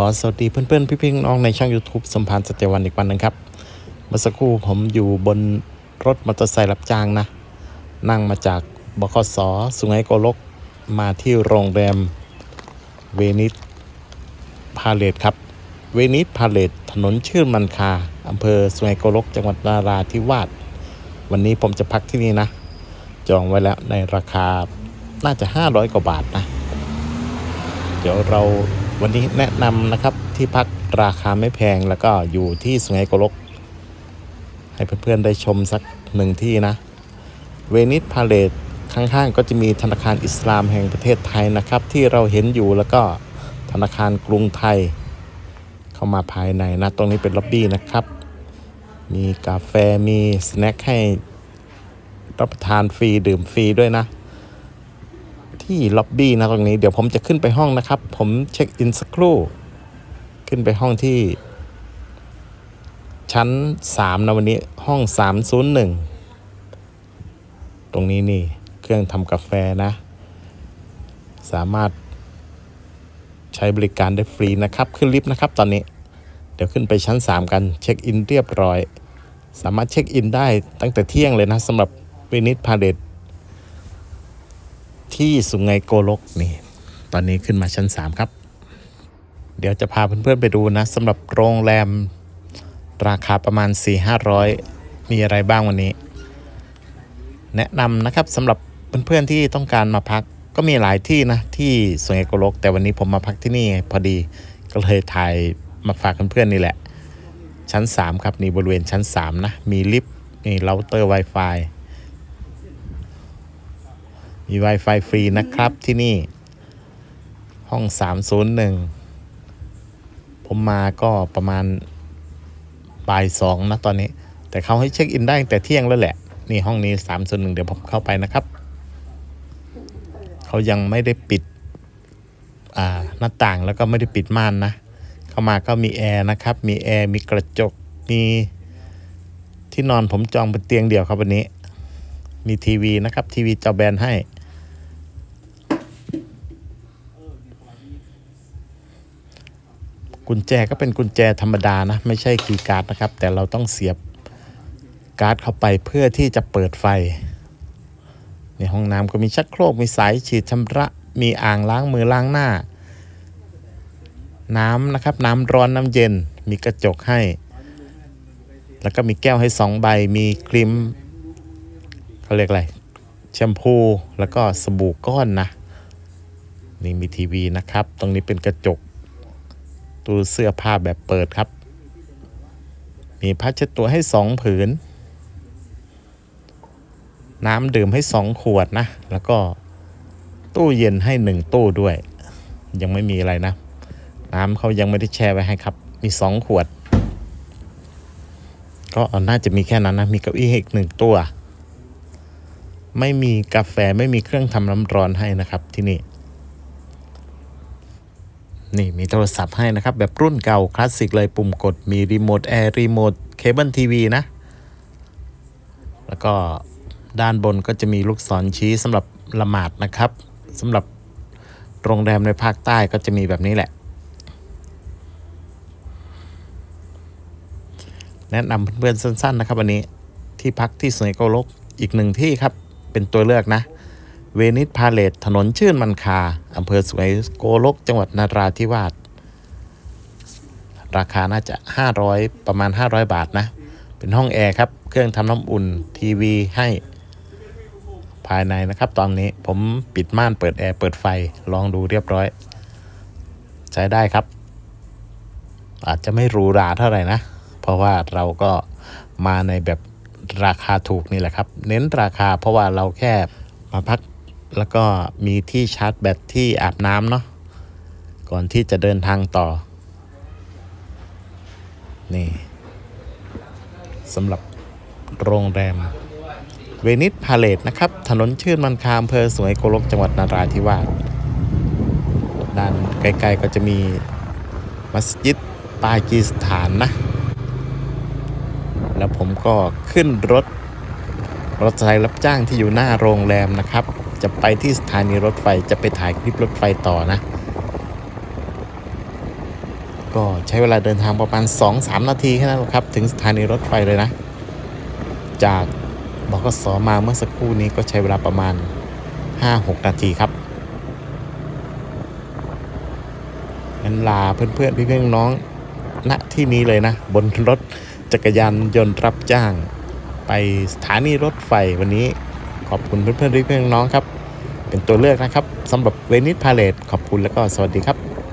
ขอสวัสดีเพื่อนๆ พี่ๆน้องในช่อง YouTube สมพันสเตวันอีกวันหนึ่งครับ เมื่อสักครู่ผมอยู่บนรถมอเตอร์ไซค์รับจ้างนะ นั่งมาจากบขสสุไหงโกลก มาที่โรงแรมเวนิสพาเลตครับ เวนิสพาเลตถนนชื่นมันคาอำเภอสุไหงโกลก จังหวัดนาราธิวาสวันนี้ผมจะพักที่นี่นะ จองไว้แล้วในราคาน่าจะ 500 กว่าบาทนะ เดี๋ยวเรา วันนี้แนะนำนะครับที่พักราคาไม่แพงแล้วก็อยู่ที่สุไหงโกลก ให้เพื่อนๆได้ชมสักหนึ่งที่นะ เวนิสพาเลตข้างๆก็จะมีธนาคารอิสลามแห่งประเทศไทยนะครับ ที่เราเห็นอยู่แล้วก็ธนาคารกรุงไทย เข้ามาภายในนะตรงนี้เป็นล็อบบี้นะครับ มีกาแฟมีสแน็คให้รับประทานฟรีดื่มฟรีด้วยนะ ที่ล็อบบี้นะตรงนี้ เดี๋ยวผมจะขึ้นไปห้องนะครับ ผมเช็คอินสักครู่ ขึ้นไปห้องที่ ชั้น 3 นะวันนี้ห้อง 301 ตรงนี้นี่เครื่องทำกาแฟนะ สามารถใช้บริการได้ฟรีนะครับ ขึ้นลิฟต์นะครับตอนนี้ เดี๋ยวขึ้นไปชั้น 3 กันเช็คอินเรียบร้อย สามารถเช็คอินได้ตั้งแต่เที่ยงเลยนะสำหรับเวนิสพาเลต ที่สุไงโกลกนี่ ตอนนี้ขึ้นมาชั้น 3 ครับ เดี๋ยวจะพาเพื่อนๆไปดูนะสำหรับโรงแรม ราคาประมาณ 4-500 มีอะไรบ้างวันนี้ แนะนำนะครับสำหรับเพื่อนๆที่ต้องการมาพักก็มีหลายที่นะ ที่สุไงโกลก แต่วันนี้ผมมาพักที่นี่พอดีก็เลยถ่ายมาฝากเพื่อนๆนี่แหละ ชั้น 3 ครับนี่บริเวณชั้น 3 นะ มีลิฟต์มีเราเตอร์ Wi-Fi มี Wi-Fi ฟรีนะครับที่นี่ ห้อง 301 ผมมาก็ประมาณบ่ายสองนะตอนนี้ แต่เขาให้เช็คอินได้แต่เที่ยงแล้วแหละ นี่ห้องนี้ 301 เดี๋ยวผมเข้าไปนะครับ เขายังไม่ได้ปิดหน้าต่างแล้วก็ไม่ได้ปิดม่านนะ เข้ามาก็มีแอร์นะครับ มีแอร์ มีกระจก มีที่นอนผมจองเป็นเตียงเดียวครับวันนี้ มีทีวีนะครับ ทีวีจอแบนให้ กุญแจก็เป็นกุญแจธรรมดานะไม่ใช่คีย์การ์ดนะครับ แต่เราต้องเสียบการ์ดเข้าไปเพื่อที่จะเปิดไฟ ในห้องน้ำก็มีชักโครกมีสายฉีดชำระ มีอ่างล้างมือล้างหน้า น้ำนะครับน้ำร้อนน้ำเย็นมีกระจกให้ แล้วก็มีแก้วให้สองใบมีครีมเขาเรียกอะไรแชมพูแล้วก็สบู่ก้อนนะ นี่มีทีวีนะครับ ตรงนี้เป็นกระจก ตู้เสื้อผ้าแบบเปิดครับ มีผ้าเช็ดตัวให้สองผืน น้ำดื่มให้สองขวดนะ แล้วก็ตู้เย็นให้หนึ่งตู้ด้วย ยังไม่มีอะไรนะ น้ำเขายังไม่ได้แช่ไว้ให้ครับ มีสองขวด ก็น่าจะมีแค่นั้นนะ มีเก้าอี้ให้อีกหนึ่งตัว ไม่มีกาแฟไม่มีเครื่องทำน้ำร้อนให้นะครับที่นี่ นี่มีโทรศัพท์ให้นะครับ แบบรุ่นเก่าคลาสสิกเลยปุ่มกดมีรีโมทแอร์รีโมทเคเบิลทีวีนะ แล้วก็ด้านบนก็จะมีลูกศรชี้สำหรับละหมาดนะครับสำหรับโรงแรมในภาคใต้ก็จะมีแบบนี้แหละ แนะนำเพื่อนๆสั้น ๆ นะครับวันนี้ที่พักที่สุไหงโกลกอีกหนึ่งที่ครับเป็นตัวเลือกนะ เวนิสพาเลตถนนชื่นมันคาอำเภอสุไหงโกลกจังหวัดนาราธิวาสราคาน่าจะ 500 ประมาณ 500 บาทนะ เป็นห้องแอร์ครับ เครื่องทำน้ำอุ่นทีวีให้ภายในนะครับ ตอนนี้ผมปิดม่านเปิดแอร์เปิดไฟลองดูเรียบร้อย ใช้ได้ครับ อาจจะไม่หรูหราเท่าไหร่นะ เพราะว่าเราก็มาในแบบราคาถูกนี่แหละครับ เน้นราคาเพราะว่าเราแค่มาพัก แล้วก็มีที่ชาร์จแบตที่อาบน้ำเนาะก่อนที่จะเดินทางต่อ นี่สำหรับโรงแรม เวนิสพาเลตนะครับ ถนนชื่นมันคาอำเภอสวยโกลกจังหวัดนาราธิวาสด้านไกลๆก็จะมีมัสยิดปากีสถานนะ แล้วผมก็ขึ้นรถ รถไฟรับจ้างที่อยู่หน้าโรงแรมนะครับ จะไปที่สถานีรถไฟจะไปถ่ายคลิปรถไฟต่อนะ ก็ใช้เวลาเดินทางประมาณ 2-3 นาทีแค่นั้นครับ ถึงสถานีรถไฟเลยนะ จากบกสมาเมื่อสักครู่นี้ก็ใช้เวลาประมาณ 5-6 นาทีครับงั้นลาเพื่อนๆพี่ๆน้องณที่นี้เลยนะ บนรถจักรยานยนต์รับจ้าง ไปสถานีรถไฟวันนี้ ขอบคุณเพื่อนๆพี่ๆน้องๆครับ เป็นตัวเลือกนะครับสำหรับเวนิสพาเลตขอบคุณแล้วก็สวัสดีครับ